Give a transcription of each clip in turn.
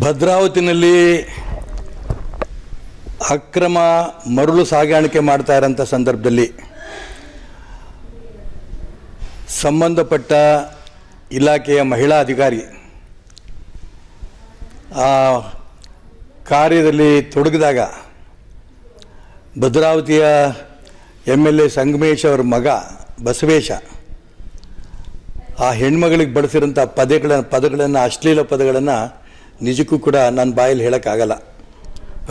ಭದ್ರಾವತಿನಲ್ಲಿ ಅಕ್ರಮ ಮರಳು ಸಾಗಾಣಿಕೆ ಮಾಡ್ತಾ ಇರೋಂಥ ಸಂದರ್ಭದಲ್ಲಿ ಸಂಬಂಧಪಟ್ಟ ಇಲಾಖೆಯ ಮಹಿಳಾ ಅಧಿಕಾರಿ ಆ ಕಾರ್ಯದಲ್ಲಿ ತೊಡಗಿದಾಗ ಭದ್ರಾವತಿಯ ಎಂ ಎಲ್ ಎ ಸಂಗಮೇಶ್ ಅವರ ಮಗ ಬಸವೇಶ ಆ ಹೆಣ್ಮಗಳಿಗೆ ಬಳಸಿರೋಂಥ ಪದಗಳ ಪದಗಳನ್ನು ಅಶ್ಲೀಲ ಪದಗಳನ್ನು ನಿಜಕ್ಕೂ ಕೂಡ ನನ್ನ ಬಾಯಲ್ಲಿ ಹೇಳೋಕ್ಕಾಗಲ್ಲ.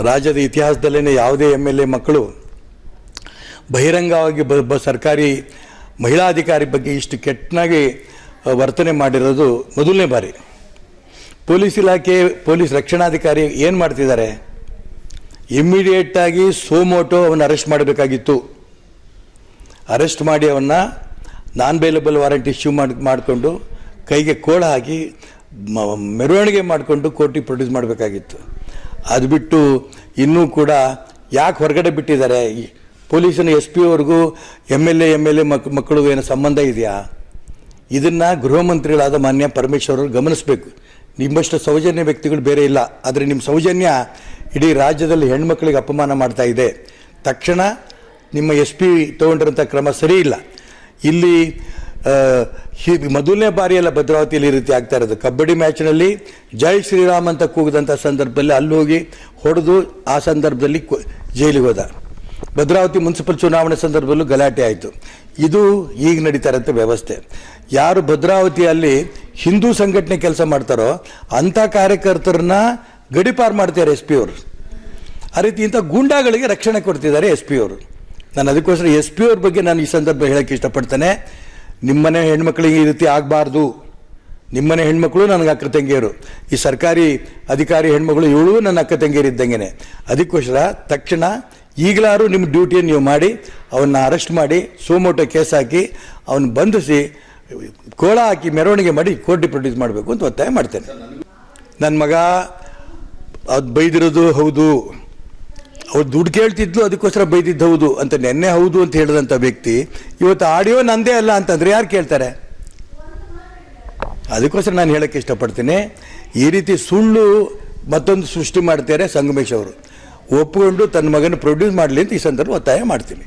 ರಾಜ್ಯದ ಇತಿಹಾಸದಲ್ಲೇ ಯಾವುದೇ ಎಂ ಎಲ್ ಎ ಮಕ್ಕಳು ಬಹಿರಂಗವಾಗಿ ಬ ಬ, ಸರ್ಕಾರಿ ಮಹಿಳಾ ಅಧಿಕಾರಿ ಬಗ್ಗೆ ಇಷ್ಟು ಕೆಟ್ಟನಾಗಿ ವರ್ತನೆ ಮಾಡಿರೋದು ಮೊದಲನೇ ಬಾರಿ. ಪೊಲೀಸ್ ಇಲಾಖೆ, ಪೊಲೀಸ್ ರಕ್ಷಣಾಧಿಕಾರಿ ಏನು ಮಾಡ್ತಿದ್ದಾರೆ? ಇಮ್ಮಿಡಿಯೇಟಾಗಿ ಸೋಮೋಟೋ ಅವನ್ನ ಅರೆಸ್ಟ್ ಮಾಡಬೇಕಾಗಿತ್ತು. ಅರೆಸ್ಟ್ ಮಾಡಿ ಅವನ್ನ ನಾನ್ ಬೈಲೇಬಲ್ ವಾರಂಟ್ ಇಶ್ಯೂ ಮಾಡಿ, ಮಾಡಿಕೊಂಡು ಕೈಗೆ ಕೋಳ ಹಾಕಿ ಮೆರವಣಿಗೆ ಮಾಡಿಕೊಂಡು ಕೋಟಿ ಪ್ರೊಡ್ಯೂಸ್ ಮಾಡಬೇಕಾಗಿತ್ತು. ಅದು ಬಿಟ್ಟು ಇನ್ನೂ ಕೂಡ ಯಾಕೆ ಹೊರಗಡೆ ಬಿಟ್ಟಿದ್ದಾರೆ? ಪೊಲೀಸಿನ ಎಸ್ ಪಿ ಅವ್ರಿಗೂ, M L A, M L A ಮಕ್, ಮಕ್ಕಳಿಗೂ ಏನೋ ಸಂಬಂಧ ಇದೆಯಾ? ಇದನ್ನು ಗೃಹ ಮಂತ್ರಿಗಳಾದ ಮಾನ್ಯ ಪರಮೇಶ್ವರ್ ಅವರು ಗಮನಿಸಬೇಕು. ನಿಮ್ಮಷ್ಟು ಸೌಜನ್ಯ ವ್ಯಕ್ತಿಗಳು ಬೇರೆ ಇಲ್ಲ. ಆದರೆ ನಿಮ್ಮ ಸೌಜನ್ಯ ಇಡೀ ರಾಜ್ಯದಲ್ಲಿ ಹೆಣ್ಮಕ್ಳಿಗೆ ಅಪಮಾನ ಮಾಡ್ತಾ ಇದೆ. ತಕ್ಷಣ ನಿಮ್ಮ ಎಸ್ ಪಿ ತೊಗೊಂಡಿರೋಂಥ ಕ್ರಮ ಸರಿ ಇಲ್ಲ. ಇಲ್ಲಿ ಮೊದಲನೇ ಬಾರಿಯೆಲ್ಲ ಭದ್ರಾವತಿಯಲ್ಲಿ ಈ ರೀತಿ ಆಗ್ತಾ ಇರೋದು. ಕಬಡ್ಡಿ ಮ್ಯಾಚ್ನಲ್ಲಿ ಜೈ ಶ್ರೀರಾಮ್ ಅಂತ ಕೂಗಿದಂಥ ಸಂದರ್ಭದಲ್ಲಿ ಅಲ್ಲಿ ಹೋಗಿ ಹೊಡೆದು ಆ ಸಂದರ್ಭದಲ್ಲಿ ಜೈಲಿಗೆ ಹೋದ. ಭದ್ರಾವತಿ ಮುನ್ಸಿಪಲ್ ಚುನಾವಣೆ ಸಂದರ್ಭದಲ್ಲೂ ಗಲಾಟೆ ಆಯಿತು. ಇದು ಈಗ ನಡೀತಾ ಇರೋಂಥ ವ್ಯವಸ್ಥೆ. ಯಾರು ಭದ್ರಾವತಿಯಲ್ಲಿ ಹಿಂದೂ ಸಂಘಟನೆ ಕೆಲಸ ಮಾಡ್ತಾರೋ ಅಂಥ ಕಾರ್ಯಕರ್ತರನ್ನ ಗಡಿಪಾರು ಮಾಡ್ತಾರೆ ಎಸ್ ಪಿ ಅವರು ಆ ರೀತಿ ಇಂಥ ಗೂಂಡಾಗಳಿಗೆ ರಕ್ಷಣೆ ಕೊಡ್ತಿದ್ದಾರೆ ಎಸ್ ಪಿ ಅವರು ನಾನು ಅದಕ್ಕೋಸ್ಕರ ಎಸ್ ಪಿ ಅವ್ರ ಬಗ್ಗೆ ನಾನು ಈ ಸಂದರ್ಭ ಹೇಳೋಕ್ಕೆ ಇಷ್ಟಪಡ್ತೇನೆ. ನಿಮ್ಮನೆ ಹೆಣ್ಮಕ್ಳಿಗೆ ಈ ರೀತಿ ಆಗಬಾರ್ದು. ನಿಮ್ಮನೆ ಹೆಣ್ಮಕ್ಳು ನನಗೆ ಅಕ್ಕ ತಂಗಿಯರು. ಈ ಸರ್ಕಾರಿ ಅಧಿಕಾರಿ ಹೆಣ್ಮಕ್ಳು ಇವಳು ನನ್ನ ಅಕ್ಕ ತಂಗಿಯರು ಇದ್ದಂಗೆನೆ. ಅದಕ್ಕೋಸ್ಕರ ತಕ್ಷಣ ಈಗಲಾರು ನಿಮ್ಮ ಡ್ಯೂಟಿಯನ್ನು ನೀವು ಮಾಡಿ, ಅವನ್ನ ಅರೆಸ್ಟ್ ಮಾಡಿ, ಸೋಮೋಟೋ ಕೇಸ್ ಹಾಕಿ ಅವನ್ನ ಬಂಧಿಸಿ, ಕೋಳ ಹಾಕಿ ಮೆರವಣಿಗೆ ಮಾಡಿ ಕೋರ್ಟ್ ಪ್ರೊಡ್ಯೂಸ್ ಮಾಡಬೇಕು ಅಂತ ಒತ್ತಾಯ ಮಾಡ್ತೇನೆ. ನನ್ನ ಮಗ ಅದು ಬೈದಿರೋದು ಹೌದು. ಅವ್ರು ದುಡ್ಡು ಕೇಳ್ತಿದ್ಲು, ಅದಕ್ಕೋಸ್ಕರ ಬೈದಿದ್ದು ಹೌದು ಅಂತ ನೆನ್ನೆ ಹೌದು ಅಂತ ಹೇಳಿದಂಥ ವ್ಯಕ್ತಿ, ಇವತ್ತು ಆಡಿಯೋ ನಂದೇ ಅಲ್ಲ ಅಂತಂದ್ರೆ ಯಾರು ಕೇಳ್ತಾರೆ? ಅದಕ್ಕೋಸ್ಕರ ನಾನು ಹೇಳಕ್ಕೆ ಇಷ್ಟಪಡ್ತೀನಿ. ಈ ರೀತಿ ಸುಳ್ಳು ಮತ್ತೊಂದು ಸೃಷ್ಟಿ ಮಾಡ್ತಾರೆ ಸಂಗಮೇಶ್ ಅವರು. ಒಪ್ಪಿಕೊಂಡು ತನ್ನ ಮಗನ ಪ್ರೊಡ್ಯೂಸ್ ಮಾಡಲಿ ಅಂತ ಈ ಸಂದರ್ಭ ಒತ್ತಾಯ ಮಾಡ್ತೀನಿ.